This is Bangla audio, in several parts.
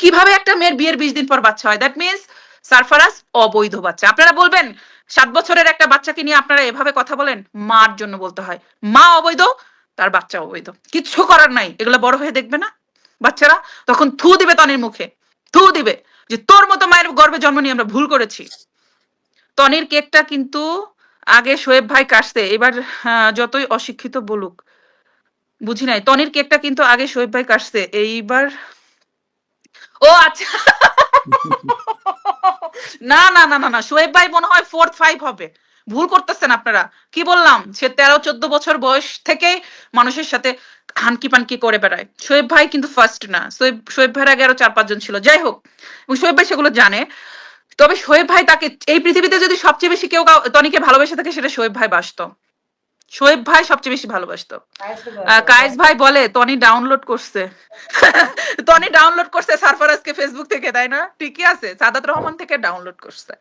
কীভাবে একটা মেয়ের বিয়ের বিশ দিন পর বাচ্চা হয়? দ্যাট মিনস সারফারাজ অবৈধ বাচ্চা। আপনারা বলবেন সাত বছরের একটা বাচ্চাকে নিয়ে আপনারা এভাবে কথা বলেন? মার জন্য বলতে হয়। মা অবৈধ তার বাচ্চা অবৈধ। কিচ্ছু করার নাই। এগুলো বড় হয়ে দেখবে না বাচ্চারা? তখন থু দিবে তনির মুখে। থু দিবে যে তোর মতো মায়ের গর্ভে জন্ম নিয়ে আমরা ভুল করেছি। তনির কেকটা কিন্তু আগে শোয়েব ভাই কাটছে। এবার আহ, যতই অশিক্ষিত বলুক বুঝি নাই। তনির কেকটা কিন্তু আগে শোয়েব ভাই কাটছে। এইবার ও আচ্ছা। না না না না শোয়েব ভাই মনে হয় ফোর্থ ফাইভ হবে। ভুল করতেছেন আপনারা। কি বললাম? সে তেরো, চোদ্দ বছর বয়স থেকে মানুষের সাথে হানকি পানকি করে বেড়ায়। শোয়েব ভাই কিন্তু ফার্স্ট না। শোয়েব শোয়েব ভাইয়ের আগে আরও চার, পাঁচজন ছিল। যাই হোক, এবং শোয়েব ভাই সেগুলো জানে। তবে শোয়েব ভাই তাকে, এই পৃথিবীতে যদি সবচেয়ে বেশি কেউ তনিকে ভালোবেসে থাকে, সেটা শোয়েব ভাই বাসতো শোয়েব ভাই সবচেয়ে বেশি ভালোবাসতো। কায়েস ভাই বলে টনি ডাউনলোড করছে। টনি ডাউনলোড করছে সারফারাজকে ফেসবুক থেকে তাই না? ঠিকই আছে সাদাত রহমান থেকে ডাউনলোড করছে।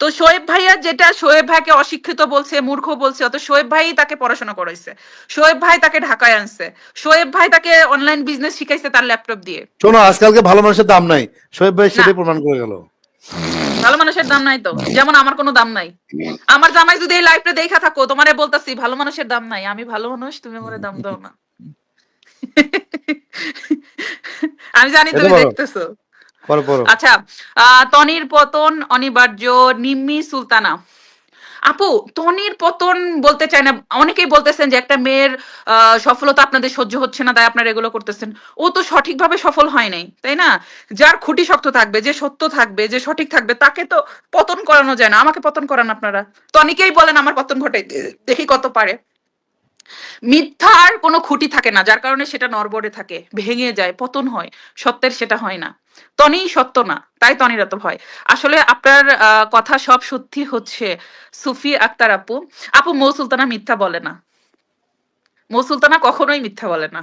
তো শোয়েব ভাইয়া যেটা শোয়েব ভাইকে অশিক্ষিত বলছে মূর্খ বলছে অত শোয়েব ভাই তাকে পড়াশোনা করাইছে। শোয়েব ভাই তাকে ঢাকায় আনছে। শোয়েব ভাই তাকে অনলাইন বিজনেস শিখাইছে তার ল্যাপটপ দিয়ে। শোনো আজকালকে ভালো মানুষের দাম নাই। শোয়েব ভাই সেটাই প্রমাণ করে গেল। ভালো মানুষের দাম নাই তো। যেমন আমার কোনো দাম নাই। আমার জামাই যদি এই লাইফটা দেখা থাকো তোমারে বলতাছি ভালো মানুষের দাম নাই। আমি ভালো মানুষ তুমি আমার দাম দাও না। আমি জানি তুমি দেখতেছো। আচ্ছা আহ, তনির পতন অনিবার্য নিম্মি সুলতানা। আপু তনির পতন বলতে চায় না। অনেকেই বলতেছেন যে একটা মেয়ের সফলতা আপনাদের সহ্য হচ্ছে না, তাই আপনারা এগুলো করতেছেন। ও তো সঠিকভাবে সফল হয় নাই, তাই না? যার খুঁটি শক্ত থাকবে, যে সত্য থাকবে, যে সঠিক থাকবে, তাকে তো পতন করানো যায় না। আমাকে পতন করান আপনারা। তনিকেই বলেন আমার পতন ঘটে দেখি কত পারে। মিথ্যার কোনো খুঁটি থাকে না, যার কারণে সেটা নরবরে থাকে, ভেঙে যায়, পতন হয়, সত্যের সেটা হয় না। তনি সত্য না, তাই তনির এত ভয়। আসলে আপনার কথা সব সত্যি হচ্ছে, সুফি আক্তার আপু। আপু, মৌ সুলতানা মিথ্যা বলে না। মৌ সুলতানা কখনোই মিথ্যা বলে না।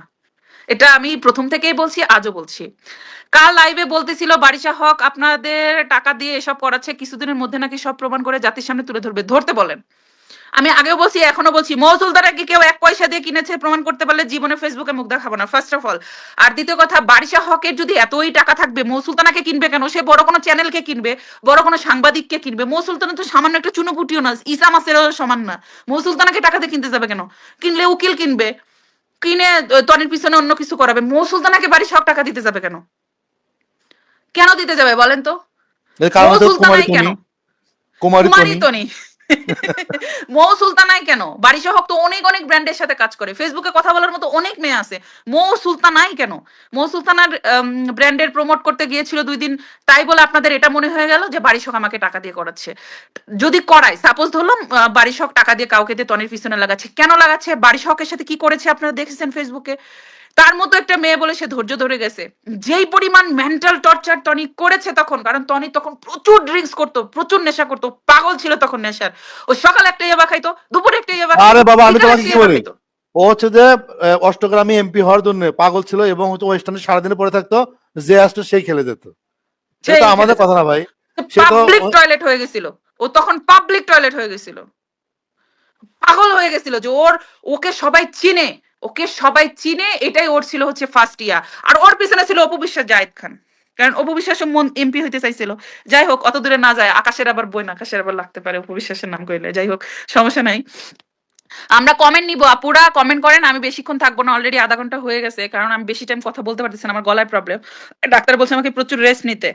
এটা আমি প্রথম থেকেই বলছি, আজও বলছি। কাল লাইভে বলতেছিল, বারিশা হক আপনাদের টাকা দিয়ে এসব করাচ্ছে, কিছুদিনের মধ্যে নাকি সব প্রমাণ করে জাতির সামনে তুলে ধরবে। ধরতে বলেন। আমি আগেও বলছি এখনও বলছি মৌ সুলতানাকে কেউ এক পয়সা দিয়ে কিনেছে প্রমাণ করতে পারলে জীবনে ফেসবুকে মুখ দেখাবো না ফার্স্ট অফ অল আর দ্বিতীয় কথা বারিশা হকের যদি এতই টাকা থাকবে মৌ সুলতানাকে কিনবে কেন? সে বড় কোনো চ্যানেলকে কিনবে বড় কোনো সাংবাদিককে কিনবে। মৌ সুলতানা তো সামান্য একটা চুনোপুটিও না ইসা মাসেরও সমান না। মৌসুলতানাকে টাকা দিয়ে কিনতে যাবে কেন? কিনলে উকিল কিনবে কিনে তনের পিছনে অন্য কিছু করাবে। মৌ সুলতানাকে বারিশা হক টাকা দিতে যাবে কেন? কেন দিতে যাবে বলেন তো? এর কারণ মৌ হচ্ছে সুলতানাই কুমারী কেন? কুমারী তনি মৌ সুলতানাই কেন? বারিশা হক তো অনেক অনেক ব্র্যান্ডের সাথে কাজ করে। ফেসবুকে কথা বলার মতো অনেক মেয়ে আছে। মৌ সুলতানাই কেন? মৌ সুলতানার ব্র্যান্ডের প্রমোট করতে গিয়েছিল দুই দিন। তাই বলে আপনাদের এটা মনে হয়ে গেল যে বারিশক আমাকে টাকা দিয়ে করাচ্ছে। যদি করায় সাপোজ ধরলাম আহ, বারিশক টাকা দিয়ে কাউকে দিয়ে তনের পিছনে লাগাচ্ছে কেন লাগাচ্ছে? বারিশকের সাথে কি করেছে আপনারা দেখেছেন ফেসবুকে তার মতো একটা মেয়ে বলে সে ধৈর্য ধরে গেছে। যেই পরিমাণ মেন্টাল টর্চার টনি করেছে তখন কারণ টনি তখন প্রচুর ড্রিঙ্কস করতো প্রচুর নেশা করতো পাগল ছিল তখন নেশার। ও সকালে একটা ইয়াবা খাইতো দুপুরে একটা ইয়াবা আরে বাবা, আমি তোমাকে কি বলি? ও হচ্ছে যে অষ্টগ্রামে এমপি হওয়ার জন্য পাগল ছিল এবং হচ্ছে ওয়েস্টার্নে সারাদিনে পড়ে থাকতো যে আসতো সেই খেলে যেত। সেটা আমাদের কথা না ভাই। পাবলিক টয়লেট হয়ে গেছিল। ও তখন পাবলিক টয়লেট হয়ে গেছিল। পাগল হয়ে গেছিল যে ওর ওকে সবাই চিনে। ওকে সবাই চিনে, এটাই ওর ছিল হচ্ছে ফার্স্ট ইয়ার আর ওর পিছনে ছিল অপু বিশ্বাস, জায়েদ খান। কারণ অপু বিশ্বাস মন এমপি হইতে চাইছিল। যাই হোক, অত দূরে না যায়, আকাশের আবার বই না, আকাশের আবার লাগতে পারে অপু বিশ্বাসের নাম কইলে। যাই হোক, সমস্যা নাই। আমরা কমেন্ট নিব আপুরা কমেন্ট করেন আমি বেশিক্ষণ থাকব না অলরেডি আধা ঘণ্টা হয়ে গেছে কারণ আমি বেশি টাইম কথা বলতে পারতেছি না আমার গলায় প্রবলেম ডাক্তার বলছে আমাকে প্রচুর রেস্ট নিতে।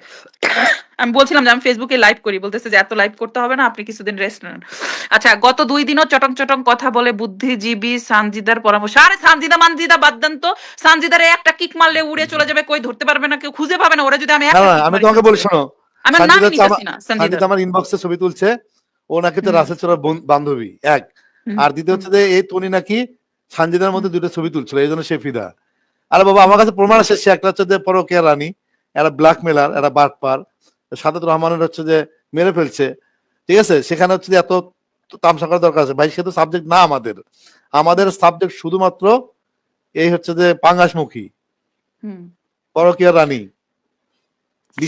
আমি বলছিলাম যে আমি ফেসবুকে লাইভ করি বলতেছে যে এত লাইভ করতে হবে না আপনি কিছুদিন রেস্ট নেন। আচ্ছা গত দুই দিনও চটং চটং কথা বলে বুদ্ধিজীবী সানজিদার পরামর্শ। আরে সানজিদা মানজিদা বাদ দেন তো। সানজিদারে একটা কিক মারলে উড়ে চলে যাবে কই ধরতে পারবে না কেউ খুঁজে পাবে না ওরা যদি আমি আমি তোমাকে বলি শোনো। আমার নাম নিতেছি না সানজিদা আমার ইনবক্সে ছবি তুলছে। ও নাকি তো রাসেল চোরার বান্ধবী এক। আর দ্বিতীয় হচ্ছে যে এই তনি নাকি সানজিদার মধ্যে দুটো ছবি তুলছিল এই জন্য সে ফিদা। আরে বাবা আমার কাছে প্রমাণ আছে সে একটা হচ্ছে যে পরকিয়া রানী একটা ব্ল্যাকমেলার একটা বাটপার সাদাত রহমানের হচ্ছে যে মেরে ফেলছে। ঠিক আছে? সেখানে হচ্ছে যে এত তামসা করার দরকার আছে। ভাই সে তো সাবজেক্ট না আমাদের। আমাদের সাবজেক্ট শুধুমাত্র এই হচ্ছে যে পাঙ্গাসমুখী হুম। পরকিয়া রানী।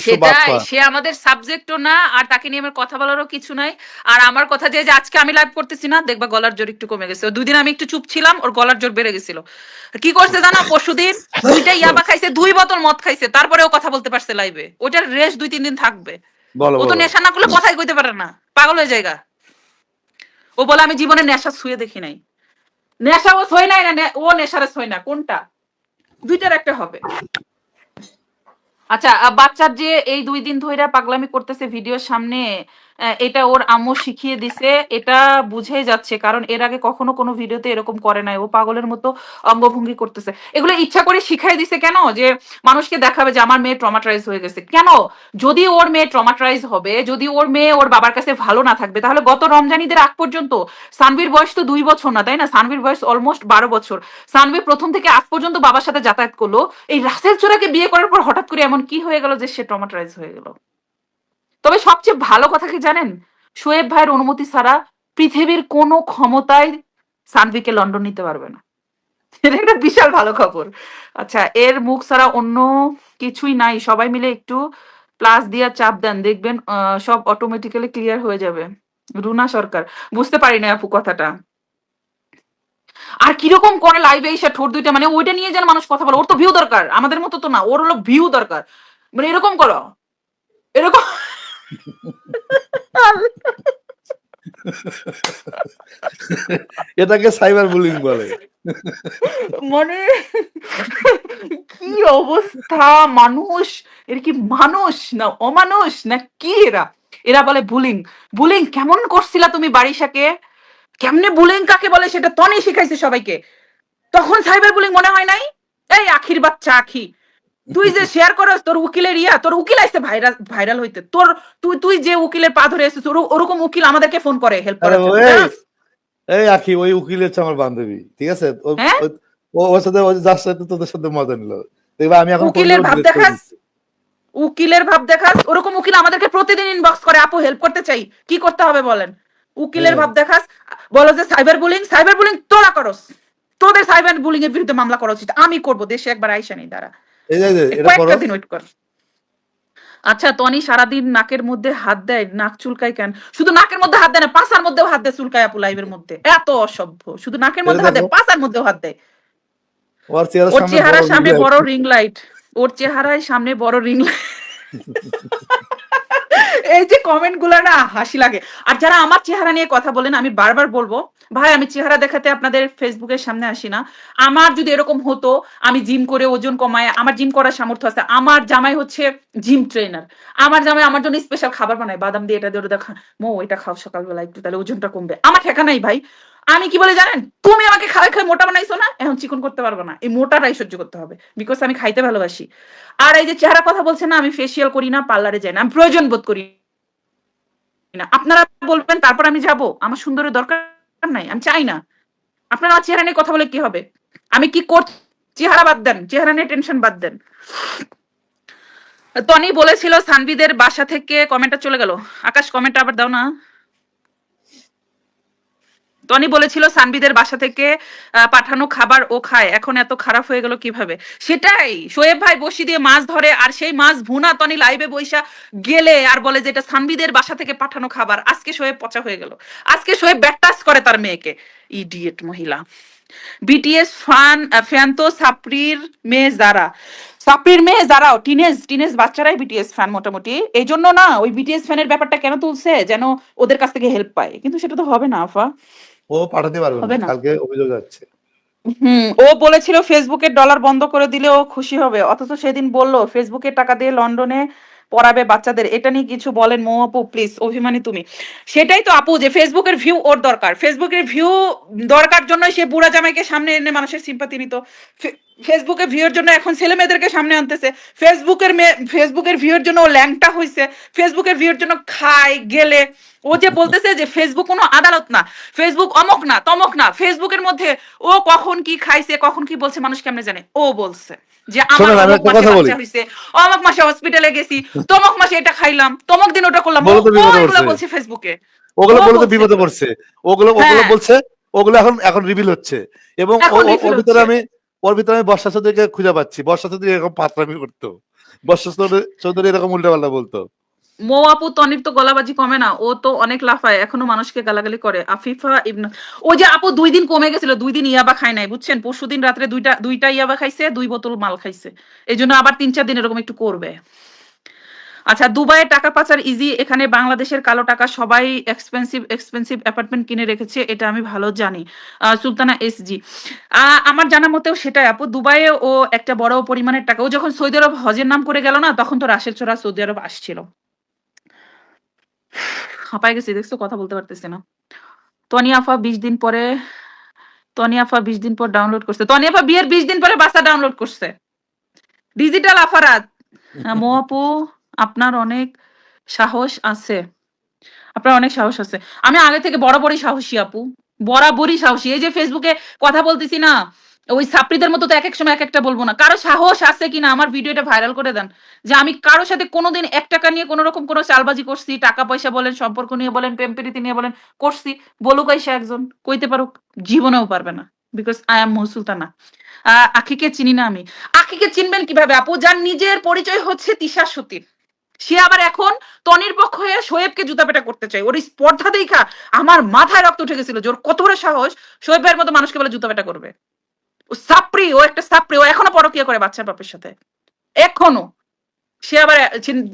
সেটাই সে আমাদের সাবজেক্টও না আর তাকে নিয়ে আমার কথা বলারও কিছু নাই। আর আমার কথা যে আজকে আমি লাইভ করতেছি না দেখবা গলার জোর একটু কমে গেছে। দুই দিন আমি একটু চুপ ছিলাম ওর গলার জোর বেড়ে গেছিল। কি করছে জানো পরশুদিন দুইটা ইয়াবা খাইছে দুই বোতল মদ খাইছে তারপরে ও কথা বলতে পারছে লাইভে ওটার রেস্ট দুই তিন দিন থাকবে। ও তো নেশা না করলে কথাই কইতে পারে না। পাগল হয়ে জায়গা ও বলে আমি জীবনে নেশা ছুঁয়ে দেখি নাই। নেশা ও ছয় নাই না ও নেশারে ছয় না কোনটা? দুইটার একটা হবে। আচ্ছা বাচ্চার যে এই দুই দিন ধরে পাগলামি করতেছে ভিডিওর সামনে এটা ওর আম্মু শিখিয়ে দিছে, এটা বুঝেই যাচ্ছে, কারণ এর আগে কখনো কোনো ভিডিওতে এরকম করে নাই। ও পাগলের মতো অঙ্গভঙ্গি করতেছে। এগুলো ইচ্ছা করে শিখাই দিছে কেন? যে মানুষকে দেখাবে যে আমার মেয়ে ট্রমাটাইজ হয়ে গেছে। কেন? যদি ওর মেয়ে ট্রমাটাইজ হবে, যদি ওর মেয়ে ওর বাবার কাছে ভালো না থাকবে, তাহলে গত রমজানিদের আগ পর্যন্ত, সানভির বয়স তো দুই বছর না, তাই না? সানভির বয়স অলমোস্ট বারো বছর। সানভি প্রথম থেকে আজ পর্যন্ত বাবার সাথে যাতায়াত করল। এই রাসেল চোরাকে বিয়ে করার পর হঠাৎ করে এমন কি হয়ে গেল যে সে ট্রমাটাইজ হয়ে গেল? তবে সবচেয়ে ভালো কথা কি জানেন? শোয়েব ভাইয়ের অনুমতি ছাড়া পৃথিবীর কোনো ক্ষমতায় সানভিকে লন্ডন নিতে পারবে না। এটা একটা বিশাল ভালো খবর। আচ্ছা এর মুখ ছাড়া অন্য কিছুই নাই। সবাই মিলে একটু প্লাস দিয়া চাপ দেন। দেখবেন সব অটোমেটিক্যালি ক্লিয়ার হয়ে যাবে। রুনা সরকার, বুঝতে পারি না আপু কথাটা। আর কীরকম করে লাইভে এসে ঠোঁট দুইটা মানে ওইটা নিয়ে যেন মানুষ কথা বলে। ওর তো ভিউ দরকার। আমাদের মতো তো না। ওর হলো ভিউ দরকার। মানে এরকম করো। এরকম এটাকে সাইবার বুলিং বলে। মানে কি অবস্থা? মানুষ? এর কি মানুষ না অমানুষ? না কি এরা? এরা বলে বুলিং। বুলিং কেমন করছিলা তুমি বারিশাকে? কেমনে বুলিং কাকে বলে সেটা তনি শিখাইছে সবাইকে। তখন সাইবার বুলিং মনে হয় নাই? এই আখির বাচ্চা আখি। তুই যে শেয়ার করস তোর উকিলের ইয়া তোর উকিল আসছে ভাইরাল ভাইরাল হইতে। তোর তুই তুই যে উকিলের পা ধরে এসেছিস ওরকম উকিল আমাদেরকে ফোন করে হেল্প জন্য। এই আখি ওই উকিল হচ্ছে আমার বান্ধবী ঠিক আছে? ও- হ্যাঁ? ওর সাথে ও যার সাথে তোদের সাথে মজা নিল। দেখবা আমি এখন উকিলের ভাব দেখাস? উকিলের ভাব দেখাস? ওরকম উকিল আমাদেরকে প্রতিদিন ইনবক্স করে আপু হেল্প করতে চাই কি করতে হবে বলেন? উকিলের হ্যাঁ। ভাব দেখাস? বলো যে সাইবার বুলিং সাইবার বুলিং তোরা করস। তোদের সাইবার বুলিং এর বিরুদ্ধে মামলা করা উচিত। আমি করব দেশে একবার আইসা নেই দাঁড়া। এই যে- যে, এটা কয়েকটা দিন ওয়েট কর। আচ্ছা টনি সারাদিন নাকের মধ্যে হাত দেয় নাক চুলকায় কেন? শুধু নাকের মধ্যে হাত দেয় না পাশার মধ্যেও হাত দেয় চুলকায় আপু লাইভের মধ্যে। এত অসভ্য। শুধু নাকের মধ্যে হাত দেয়। পাশার মধ্যেও হাত দেয়। ওর চেহারার সামনে। বড় রিং লাইট ওর চেহারায় সামনে বড় রিং লাইট এই যে কমেন্টগুলো না হাসি লাগে। আর যারা আমার চেহারা নিয়ে কথা বলেন, আমি বারবার বলব, ভাই, আমি চেহারা দেখাতে আপনাদের ফেসবুকের সামনে আসি না। আমার যদি এরকম হতো, আমি জিম করে ওজন কমায়, আমার জিম করার সামর্থ্য আছে। আমার জামাই হচ্ছে জিম ট্রেনার আমার জামাই আমার জন্য স্পেশাল খাবার বানায়। বাদাম দিয়ে এটা দিয়ে দেখা মো, এটা খাও সকালবেলা একটু, তাহলে ওজনটা কমবে। আমার ঠেকা নাই ভাই। আমি কি বলে জানেন? তুমি আমাকে খাওয়াই খাই মোটা বানাইছো না? এখন চিকন করতে পারব না। এই মোটাটাই সহ্য করতে হবে। বিকজ আমি খাইতে ভালোবাসি। আর এই যে চেহারা কথা বলছে না, আমি ফেসিয়াল করি না পার্লারে যাই না। আমি প্রয়োজন বোধ করি। না। আপনারা বলবেন, তারপর আমি যাব। আমার সুন্দরের দরকার নাই। আমি চাই না। আপনারা আমার চেহারা নিয়ে কথা বলে কি হবে? আমি কি করছি? চেহারা বাদ দেন। চেহারা নিয়ে টেনশন বাদ দেন। টনি বলেছিল সানবিদের বাসা থেকে কমেন্টটা চলে গেল। আকাশ কমেন্ট আবার দাও না। টনি বলেছিল, সানবিদের বাসা থেকে পাঠানো খাবার ও খায়। এখন এত খারাপ হয়ে গেল কীভাবে? সেটাই, শোয়েব ভাই বসি দিয়ে মাছ ধরে, আর সেই মাছ ভুনা টনি লাইভে বৈশা গেলে আর বলে যে, এটা সানবিদের বাসা থেকে পাঠানো খাবার। আজকে শোয়েব পচা হয়ে গেল। আজকে শোয়েব ব্যাটাস করে তার মেয়েকে। ইডিয়েট মহিলা। বিটিএস ফান ফ্যান তো সাপ্রির মেয়ে যারা। সাপ্রির মেয়ে যারাও টিনেজ টিনেজ বাচ্চারাই বিটিএস ফ্যান মোটামুটি। এই জন্য না, ওই বিটিএস ফ্যানের ব্যাপারটা কেন তুলছে? যেন ওদের কাছ থেকে হেল্প পায়। কিন্তু সেটা তো হবে না, আফা। ও পাঠাতে পারবে না। কালকে অভিযোগ যাচ্ছে হুম ও বলেছিল ফেসবুকের ডলার বন্ধ করে দিলে ও খুশি হবে অথচ সেদিন বলল ফেসবুকের টাকা দিয়ে লন্ডনে পড়াবে বাচ্চাদের। এটা নিয়ে কিছু বলেন মৌ আপু প্লিজ অভিমানী তুমি। সেটাই তো আপু, যে ফেসবুকের ভিউ ওর দরকার। ফেসবুকের ভিউ দরকার জন্য সে বুড়া জামাইকে সামনে এনে মানুষের সিম্পাতি নিত। ফে- ফেসবুকের ভিউর জন্য এখন ছেলে মেয়েদেরকে সামনে আনতেছে। ফেসবুকের মেয়ে ফেসবুকের ভিউর জন্য ও ল্যাংটা হইছে। ফেসবুকের ভিউর জন্য খায়, গেলে। ও যে বলতেছে যে ফেসবুক কোনো আদালত না। ফেসবুক অমক না, তমক না। ফেসবুকের মধ্যে ও কখন কি খাইছে, কখন কি বলছে, মানুষ কেমনে জানে? ও বলছে। যে আমার অমুক মাসে বাচ্চা হইছে অমুক মাসে হসপিটালে গেছি তমক মাসে এটা খাইলাম তমক দিন ওটা করলাম বলো তো ও বিপদে এগুলো পড়ছে। বলছে ফেসবুকে ওগুলো ও বলে তো বিপদে পড়ছে। ওগুলো ওগুলো হ্যাঁ। বলছে ওগুলো এখন এখন রিভিল হচ্ছে। এবং ওর ভিতরে আমি ওর ভিতরে আমি বর্ষা চৌধুরীকে খুঁজে পাচ্ছি। বর্ষা চৌধুরী এরকম পাত্রামি করতো। বর্ষা চৌধুরী- চৌধুরী এরকম উল্টা পাল্টা বলতো। মো আপু, তনির তো গলাবাজি কমে না, ও তো অনেক লাফায়, এখনও মানুষকে গালাগালি করে। আফিফা ইবনা, ওই যে আপু, দুই দিন কমে গেছিল, দুই দিন ইয়াবা খায় নাই, বুঝছেন? পরশু দিন রাত্রে দুইটা দুইটা ইয়াবা খাইছে, দুই বোতল মাল খাইছে। এই জন্য আবার তিন চার দিন এরকম একটু করবে। আচ্ছা দুবাইয়ে টাকা পাচার ইজি এখানে বাংলাদেশের কালো টাকা সবাই এক্সপেন্সিভ এক্সপেন্সিভ অ্যাপার্টমেন্ট কিনে রেখেছে, এটা আমি ভালো জানি। সুলতানা এস জি আমার জানা মতেও সেটাই, আপু, দুবাইয়ে ও একটা বড় পরিমাণের টাকা, ও যখন সৌদি আরব হজের নাম করে গেল না, তখন তো রাশেদ চোরা সৌদি আরব আসছিল। হাঁপাই গেছি দেখছ কথা বলতে পারতেছি না। তনি আফা বিশ দিন পরে তনি আফা বিশ দিন পর ডাউনলোড করছে। তনি আফা বিয়ের বিশ দিন পরে বাসা ডাউনলোড করছে। ডিজিটাল আফারাত। হ্যাঁ, মো আপু আপনার অনেক সাহস আছে। আপনার অনেক সাহস আছে। আমি আগে থেকে বরাবরই সাহসী আপু। বরাবরই সাহসী। এই যে ফেসবুকে কথা বলতেছি না ওই সাপ্রিদের মতো তো এক এক সময় এক একটা বলব না। কারও সাহস আছে কিনা? আমার ভিডিওটা ভাইরাল করে দেন। যে আমি কারোর সাথে কোনোদিন এক টাকা নিয়ে কোনো রকম কোনো চালবাজি করছি টাকা পয়সা বলেন সম্পর্ক নিয়ে বলেন প্রেম প্রীতি নিয়ে বলেন করছি। বলুক আইসা একজন কইতে পারুক জীবনেও পারবে না। Because I am Sultana ah, আখিকে চিনি না আমি। আখিকে চিনবেন কীভাবে? আপু যার নিজের পরিচয় হচ্ছে তিশা সতীর সে আবার এখন তনির পক্ষ হয়ে শোয়েবকে জুতা পেটা করতে চায়। ওর স্পর্ধা দেখা আমার মাথায় রক্ত উঠে গেছিল। যে ওর কত বড় সাহস শোয়েব ভাইয়ের মতো মানুষকে বলে জুতা পেটা করবে। সাপ্রি, ও একটা সাপ্রি, ও এখনও করে বাচ্চার বাপের সাথে। এখনও। সে আবার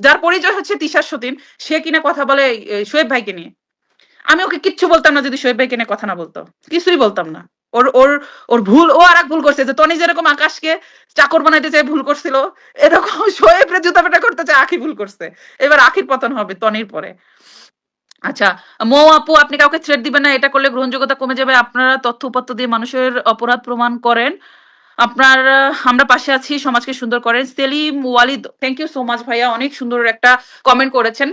যার পরিচয় হচ্ছে তিশার সতীন, সে কিনা কথা বলে শোয়েব ভাইকে নিয়ে। আমি ওকে কিচ্ছু বলতাম না যদি শোয়েব ভাইকে নিয়ে কথা না বলতো। কিছুই বলতাম না। ওর ওর ওর ভুল, ও আর ভুল করছে যে তনি যেরকম আকাশকে চাকর বানাইতে চাই ভুল করছিল, এরকম শোয়েব রে জুতা পেটা করতে চায় আখি ভুল করছে। এবার আখির পতন হবে তনির পরে। আচ্ছা মো আপু, আপনি কাউকে থ্রেড দিবেন না, এটা করলে গ্রহণযোগ্যতা কমে যাবে। আপনারা তথ্য উপাত্ত দিয়ে মানুষের অপরাধ প্রমাণ করেন। আপনার আমরা পাশে আছি, সমাজকে সুন্দর করেন। Selim Walid thank you so much ভাইয়া, অনেক সুন্দর একটা কমেন্ট করেছেন।